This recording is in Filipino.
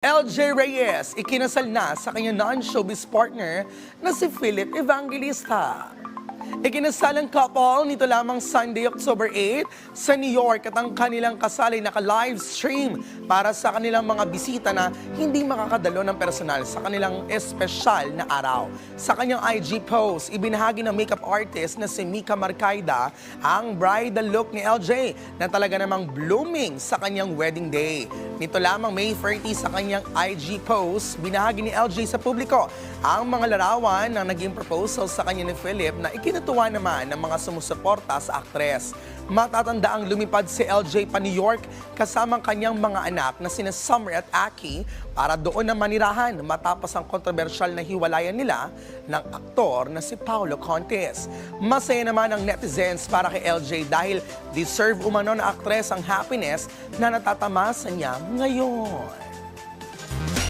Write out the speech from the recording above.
LJ Reyes ikinasal na sa kanyang non-showbiz partner na si Philip Evangelista. Ikinasal ang couple nito lamang Sunday, October 8 sa New York at ang kanilang kasal ay naka-live stream para sa kanilang mga bisita na hindi makakadalo ng personal sa kanilang espesyal na araw. Sa kanyang IG post, ibinahagi ng makeup artist na si Mika Marcaida ang bridal look ni LJ na talaga namang blooming sa kanyang wedding day. Nito lamang May 30 sa kanyang IG post, binahagi ni LJ sa publiko ang mga larawan ng naging proposal sa kanya ni Philip na ikinatuwa naman ng mga sumusuporta sa aktres. Matatanda ang lumipad si LJ pa New York kasama ang kanyang mga anak na sina Summer at Aki para doon na manirahan matapos ang kontrobersyal na hiwalayan nila ng aktor na si Paolo Contes. Masaya naman ang netizens para kay LJ dahil deserve umano na aktres ang happiness na natatamasa niya ngayon.